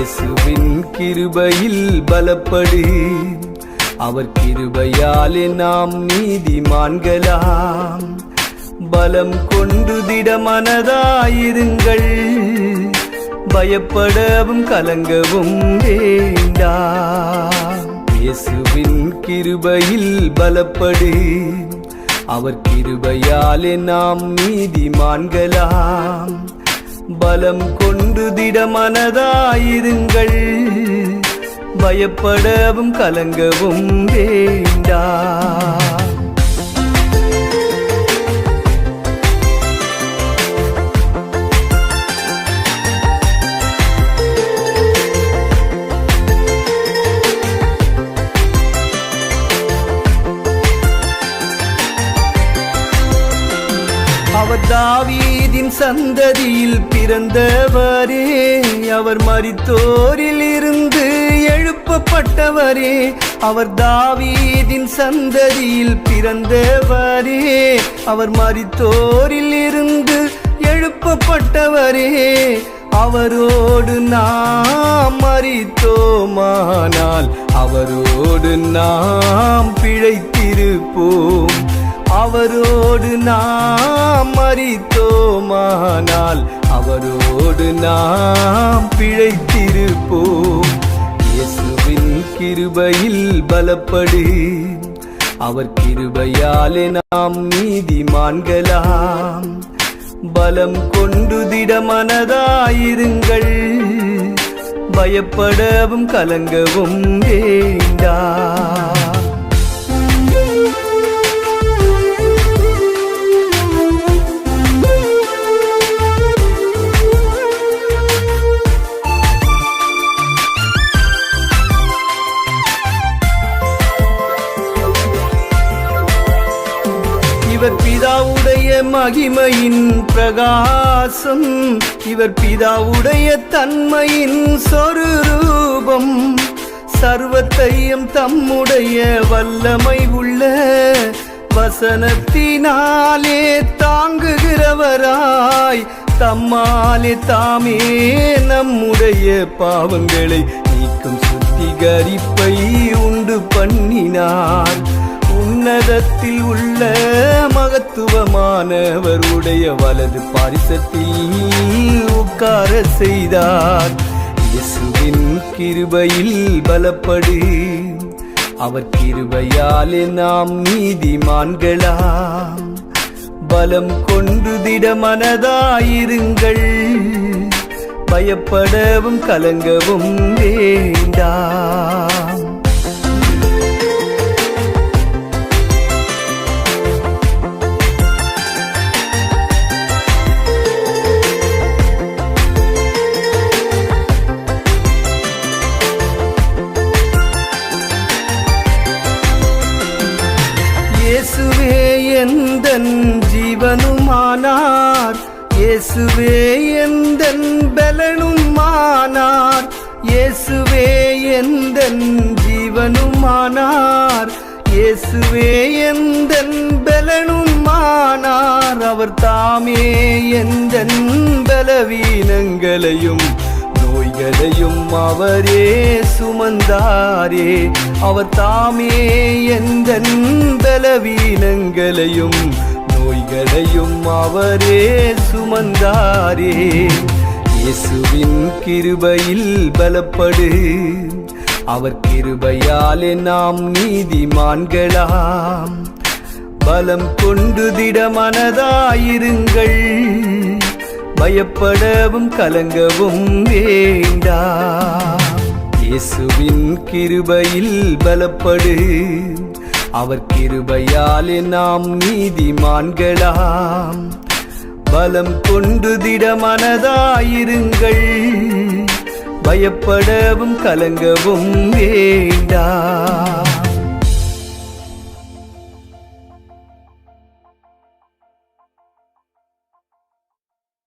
இயேசுவின் கிருபையில் பலப்படு. அவர் கிருபையாலே நாம் நீதிமான்களாம். பலம் கொண்டு திடமனதாயிருங்கள். பயப்படவும் கலங்கவும் வேண்டாம். இயேசுவின் கிருபையில் பலப்படு. அவர் கிருபையாலே நாம் நீதிமான்களாம். பலம் கொண்டு திடமனதாயிருங்கள். பயப்படவும் கலங்கவும் வேண்டாம் அவர் தாவீதின் சந்ததியில் பிறந்தவரே அவர் மறித்தோரில் இருந்து எழுப்பப்பட்டவரே அவர் தாவீதின் சந்ததியில் பிறந்தவரே அவர் மறித்தோரில் இருந்து எழுப்பப்பட்டவரே அவரோடு நாம் மறித்தோமானால் அவரோடு நாம் பிழைத்திருப்போம். அவரோடு நாம் மறித்தோமானால் அவரோடு நாம் பிழைத்திருப்போம். இயேசுவின் கிருபையில் பலப்படு. அவர் கிருபையாலே நாம் நீதிமான்களாம். பலம் கொண்டு திடமனதாயிருங்கள். பயப்படவும் கலங்கவும் வேண்டாம். மகிமையின் பிரகாசம் இவர் பிதாவுடைய தன்மையின் சொரூபம் சர்வத்தையும் தம்முடைய வல்லமை உள்ள வசனத்தினாலே தாங்குகிறவராய் தம்மாலே தாமே நம்முடைய பாவங்களை நீக்கும் சுத்திகரிப்பை உண்டு பண்ணினார். உன்னதத்தில் உள்ள மகத்துவமானவருடைய வலது பாரிசத்தில் உட்கார செய்தார். இயேசுவின் கிருபையில் பலப்படு. அவர் கிருபையாலே நாம் நீதிமான்களாம் பலம் கொண்டு திடமனதாயிருங்கள் பயப்படவும் கலங்கவும் வேண்டாம். எந்தன் ஜீவனுமானார். இயேசுவே எந்தன் பலனுமானார். இயேசுவே எந்தன் ஜீவனுமானார். இயேசுவே எந்தன் பலனுமானார். அவர் தாமே எந்தன் பலவீனங்களையும் நோய்களையும் அவரே சுமந்தாரே. அவர் தாமே எந்தன் பலவீனங்களையும் நோய்களையும் அவரே சுமந்தாரே. இயேசுவின் கிருபையில் பலப்படு. அவர் கிருபையாலே நாம் நீதிமான்களாம். பலம் கொண்டு திடமனதாயிருங்கள். பயப்படவும் கலங்கவும் வேண்டா இயேசுவின் கிருபையில் பலப்படு. அவர் கிருபையாலே நாம் நீதிமான்களாம். பலம் கொண்டு திட மனதாயிருங்கள். பயப்படவும் கலங்கவும் வேண்டாம்.